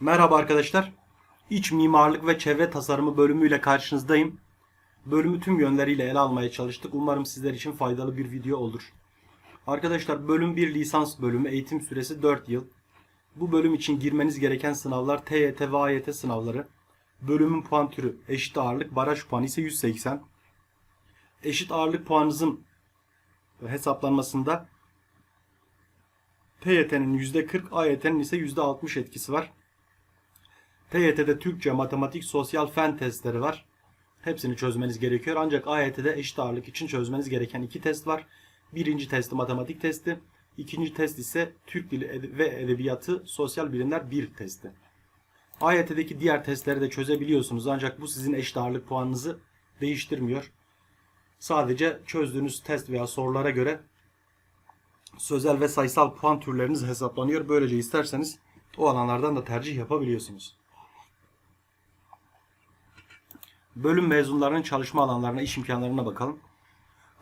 Merhaba arkadaşlar. İç mimarlık ve çevre tasarımı bölümüyle karşınızdayım. Bölümü tüm yönleriyle ele almaya çalıştık. Umarım sizler için faydalı bir video olur. Arkadaşlar bölüm bir lisans bölümü. Eğitim süresi 4 yıl. Bu bölüm için girmeniz gereken sınavlar TYT ve AYT sınavları. Bölümün puan türü eşit ağırlık, baraj puanı ise 180. Eşit ağırlık puanınızın hesaplanmasında TYT'nin %40, AYT'nin ise %60 etkisi var. TYT'de Türkçe, matematik, sosyal fen testleri var. Hepsini çözmeniz gerekiyor. Ancak AYT'de eşit ağırlık için çözmeniz gereken iki test var. Birinci testi matematik testi. İkinci test ise Türk Dili ve Edebiyatı Sosyal Bilimler 1 testi. AYT'deki diğer testleri de çözebiliyorsunuz. Ancak bu sizin eşit ağırlık puanınızı değiştirmiyor. Sadece çözdüğünüz test veya sorulara göre sözel ve sayısal puan türleriniz hesaplanıyor. Böylece isterseniz o alanlardan da tercih yapabiliyorsunuz. Bölüm mezunlarının çalışma alanlarına, iş imkanlarına bakalım.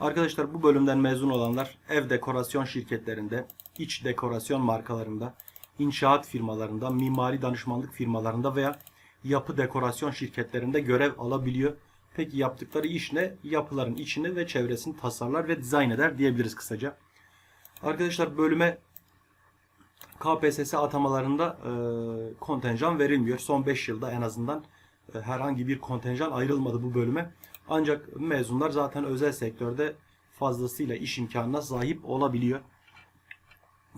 Arkadaşlar bu bölümden mezun olanlar ev dekorasyon şirketlerinde, iç dekorasyon markalarında, inşaat firmalarında, mimari danışmanlık firmalarında veya yapı dekorasyon şirketlerinde görev alabiliyor. Peki yaptıkları iş ne? Yapıların içini ve çevresini tasarlar ve dizayn eder diyebiliriz kısaca. Arkadaşlar bölüme KPSS atamalarında e, kontenjan verilmiyor. Son 5 yılda en azından herhangi bir kontenjan ayrılmadı bu bölüme. Ancak mezunlar zaten özel sektörde fazlasıyla iş imkanına sahip olabiliyor.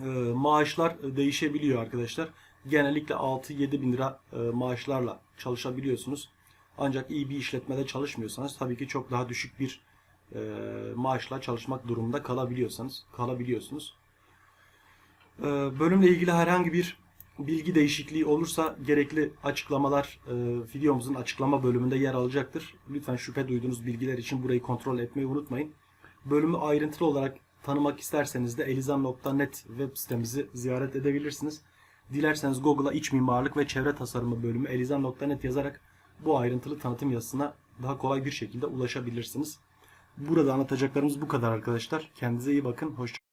E, maaşlar değişebiliyor arkadaşlar. Genellikle 6-7 bin lira e, maaşlarla çalışabiliyorsunuz. Ancak iyi bir işletmede çalışmıyorsanız tabii ki çok daha düşük bir e, maaşla çalışmak durumunda kalabiliyorsanız kalabiliyorsunuz. E, bölümle ilgili herhangi bir bilgi değişikliği olursa gerekli açıklamalar e, videomuzun açıklama bölümünde yer alacaktır. Lütfen şüphe duyduğunuz bilgiler için burayı kontrol etmeyi unutmayın. Bölümü ayrıntılı olarak tanımak isterseniz de elizan.net web sitemizi ziyaret edebilirsiniz. Dilerseniz Google'a iç mimarlık ve çevre tasarımı bölümü elizan.net yazarak bu ayrıntılı tanıtım yazısına daha kolay bir şekilde ulaşabilirsiniz. Burada anlatacaklarımız bu kadar arkadaşlar. Kendinize iyi bakın. Hoşça